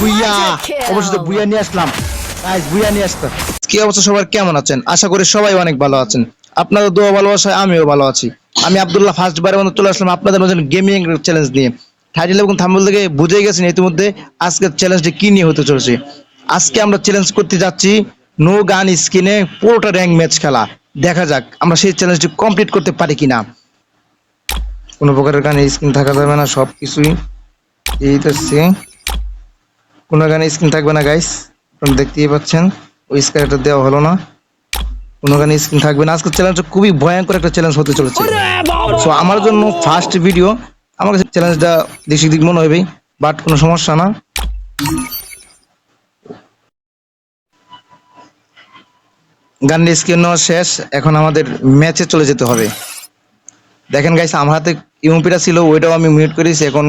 বুইয়া অবশ্যই বুইয়া নিয়ে আসলাম। গাইস বুইয়া নিয়ে আসতাম কি অবস্থা সবার? কেমন আছেন? আশা করি সবাই অনেক ভালো আছেন। আপনাদের দোয়া ভালোবাসায় আমিও ভালো আছি। আমি আব্দুল্লাহ ফার্স্ট বারের মতো চলে আসলাম আপনাদের মাঝে গেমিং চ্যালেঞ্জ নিয়ে। টাইটেল এবং থাম্বল থেকে বুঝে গেছেন ইতিমধ্যে আজকের চ্যালেঞ্জটি কি নিয়ে হতে চলেছে। আজকে আমরা চ্যালেঞ্জ করতে যাচ্ছি নো গান স্কিনে পুরোটা র্যাঙ্ক ম্যাচ খেলা। দেখা যাক আমরা সেই চ্যালেঞ্জটি কমপ্লিট করতে পারি কিনা। কোনো প্রকারের গানে স্ক্রিন থাকা যাবে না সব কিছুই এই তো সে কোনো গানে স্ক্রিন থাকবে না গাইস আপনারা দেখতেই পাচ্ছেন ওই স্ক্যারটা দেওয়া হলো না। কোনো গানে স্ক্রিন থাকবে না। আজকের চ্যালেঞ্জটা খুবই ভয়ঙ্কর একটা চ্যালেঞ্জ হতে চলেছে। সো আমার জন্য ফার্স্ট ভিডিও আমার কাছে চ্যালেঞ্জটা দেশি দিক মনে হবেই বাট কোনো সমস্যা না। গানের স্ক্রিন নেওয়া শেষ এখন আমাদের ম্যাচে চলে যেতে হবে। দেখেন গাইস আমার হাতে ইউপিটা ছিল ওইটাও আমি মিউট করেছি এখন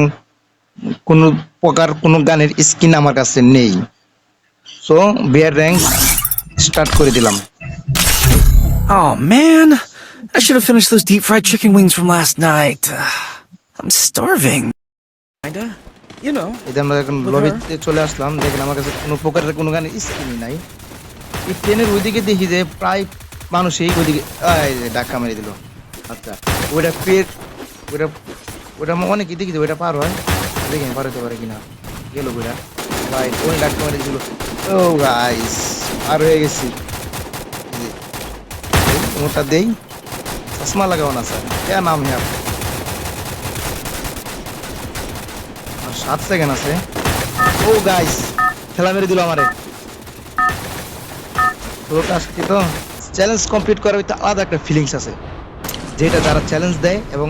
কোনো প্রকার কোনো গানের স্কিন আমার কাছে নেই সো বিয়ার র্যাঙ্ক স্টার্ট করে দিলাম Oh man, I should have finished those deep fried chicken wings from last night. I'm starving. Kinda, you know. যে আমরা এখন লবিতে চলে আসলাম দেখেন আমার কাছে কোনো প্রকারের কোনো গানের স্কিনই নাই এই ট্রেনের ওইদিকে দেখি যে প্রায় মানুষই ওইদিকে ডাক্কা মেরে দিল আচ্ছা ওইটা পেট, ওইটা ওইটা অনেকে দেখি যে ওইটা পার হয়। দেখেন পার হতে পারে কিনা। গেল ওইটা ভাই ওই ডাক্কা মেরে ও গাইস পার হয়ে গেছি। মোটা দেই। চশমা লাগাও না স্যার কে নাম হ্যাঁ আর সাত সেকেন্ড আছে। ও গাইস খেলা মেরে দিল আমারে। পুরোটা আসছি তো। চ্যালেঞ্জ কমপ্লিট করার আলাদা একটা ফিলিংস আছে। যেটা যারা চ্যালেঞ্জ দেয় এবং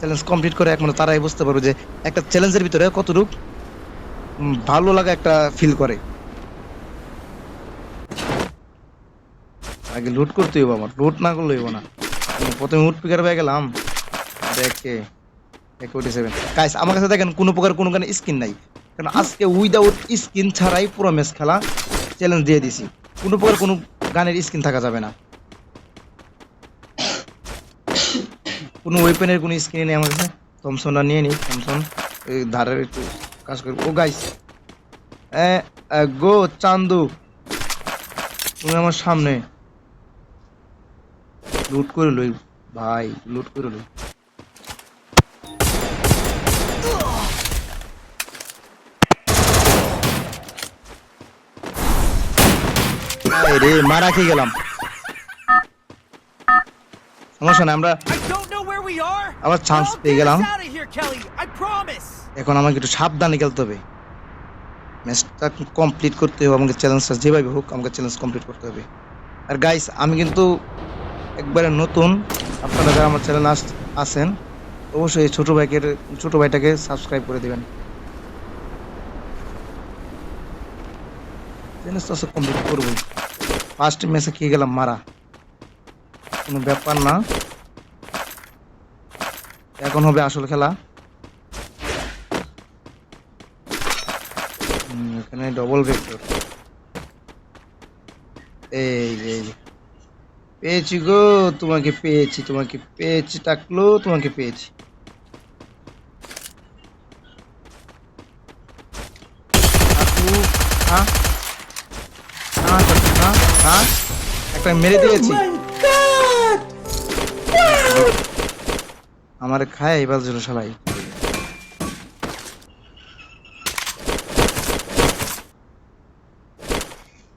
চ্যালেঞ্জ কমপ্লিট করে একমাত্র তারাই বুঝতে পারবে যে একটা চ্যালেঞ্জের ভিতরে কতটুক ভালো লাগা একটা ফিল করে। আগে লুট করতে হইব আমার লুট না করলে হইব না। প্রথমে উট পিকার পেয়ে গেলাম। দেখে গাইস আমার কাছে দেখেন কোনো প্রকার কোনো গানে স্কিন নাই। কারণ আজকে উইদাউট স্কিন ছাড়াই পুরো ম্যাচ খেলা চ্যালেঞ্জ দিয়ে দিছি। কোনো প্রকার কোনো গানের স্কিন থাকা যাবে না। কোনো ওয়েপেনের কোনো স্কিন নেই আমার কাছে। থমসনটা নিয়ে নিই থমসন ধারের একটু কাজ করি ও গাইস গো চান্দু, তুমি আমার সামনে। লুট করে লই, ভাই, লুট করে লই। রে মারা খেয়ে গেলাম। সমস্যা নাই, আমরা আবার চান্স পেয়ে গেলাম. এখন আমাকে একটু সাবধানে খেলতে হবে। ম্যাচটা কমপ্লিট করতে হবে আমাকে চ্যালেঞ্জটা যেভাবে হোক আমাকে চ্যালেঞ্জ কমপ্লিট করতে হবে। আর গাইস আমি কিন্তু একবারে নতুন। আপনারা যারা আমার চ্যানেল আস আসেন অবশ্যই এই ছোটো ভাইকে ছোটো ভাইটাকে সাবস্ক্রাইব করে দেবেন। চ্যালেঞ্জটা কমপ্লিট করব ফার্স্ট ম্যাচে খেয়ে গেলাম মারা। কোনো ব্যাপার না। এখন হবে আসল খেলা এখানে ডবল ভেক্টর এই এই। পেয়েছি গো তোমাকে পেয়েছি তোমাকে পেয়েছি টাকলো তোমাকে পেয়েছি? হ্যাঁ, হ্যাঁ, হ্যাঁ? একটা মেরে দিয়েছি আমার খায় এবার জন্য সবাই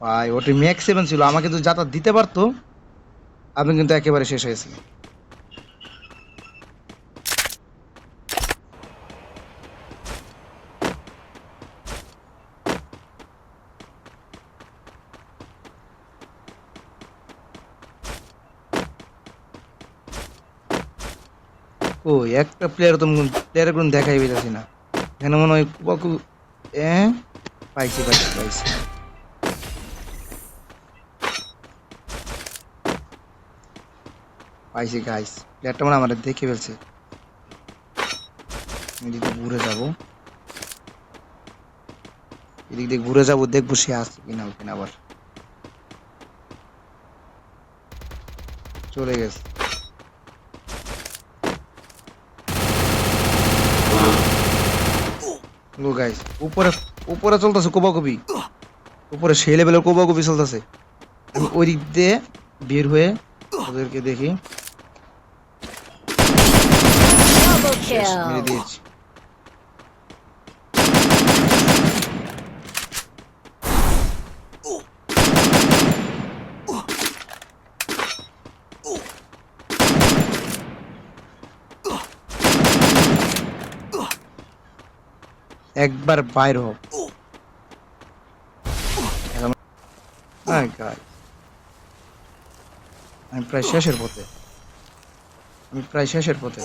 ভাই, ওটি ম্যাক্স সেভেন ছিল, আমাকে তো যাতা দিতে পারতো আমি কিন্তু একেবারে শেষ হয়েছি ও একটা প্লেয়ার তো প্লেয়ারের কোনো দেখাই পেয়েছি না। এখানে মনে হয় কুবাকু এ? পাইছি পাইছি পাইছি। পাইছি গাইস প্লেয়ারটা মানে আমাদের দেখে ফেলছে। এদিক দিয়ে ঘুরে যাব। এদিক দিয়ে ঘুরে যাব, দেখব সে আসছে কিনা ওখানে আবার। চলে গেছে। গো গাইস উপরে উপরে চলতেছে কোবাকবি। উপরে সেই লেভেলের কোবাকবি চলতেছে। ওই দিক দিয়ে বের হয়ে ওদেরকে দেখি। মেরে দিয়েছি। একবার বাইর হোক আমি প্রায় শেষের পথে। আমি প্রায় শেষের পথে।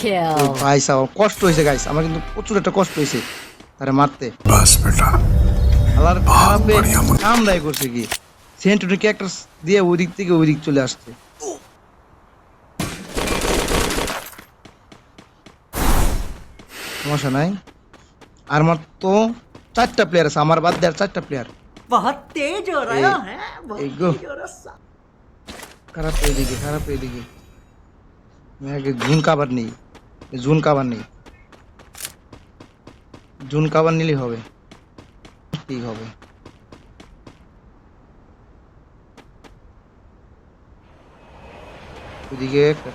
Triple ভাই সাহেব কষ্ট হয়েছে গাইস আমার কিন্তু প্রচুর একটা কষ্ট হয়েছে। তারে মারতে बस बेटा আল্লাহর খারাপে বড়িয়া মনে- কামড়াই করছে কি সেন্টুরি ক্যারেক্টার দিয়ে ওই দিক থেকে ওই দিক চলে আসছে সমস্যা নাই আর মাত্র চারটা প্লেয়ার আছে আমার বাদ দেওয়ার চারটা প্লেয়ার बहुत तेज हो रहा है बहुत এই গো तेज हो रहा है খারাপ এইদিকে খারাপ এইদিকে আমি আগে জুন কাবার নেই জুন কাবার নেই জুন কাবার নিলেই হবে। ঠিক হবে। ওদিকে একটা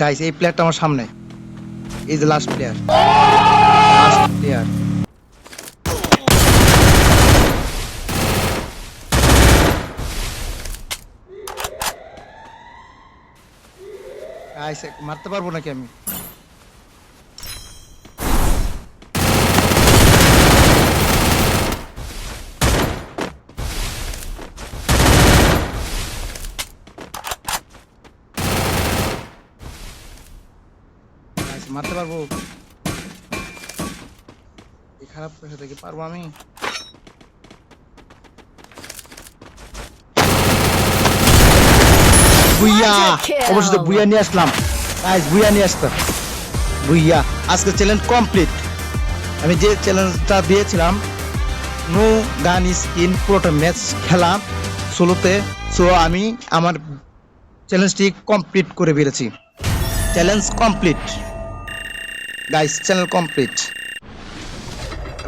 গাইস এই প্লেয়ারটা আমার সামনে। Is last player last player মারতে পারব নাকি আমি? মারতে পারব? এই খারাপ পেশা থেকে পারব আমি? অবশ্যই বুইয়া নিয়ে আসলাম। গাইস বুইয়া নিয়ে আসতাম বুইয়া আজকে চ্যালেঞ্জ কমপ্লিট আমি যে চ্যালেঞ্জটা দিয়েছিলাম, নো গান স্কিন, পুরোটা ম্যাচ খেলা সোলোতে সো আমি আমার চ্যালেঞ্জটি কমপ্লিট করে বেরিয়েছি challenge complete guys channel complete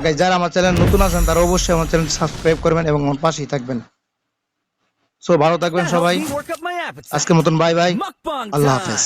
guys যারা আমার চ্যানেল নতুন আছেন তারা অবশ্যই আমার চ্যানেল সাবস্ক্রাইব করবেন এবং আমার পাশেই থাকবেন। সো ভালো থাকবেন সবাই. আজকের মতন বাই বাই আল্লাহ হাফেজ।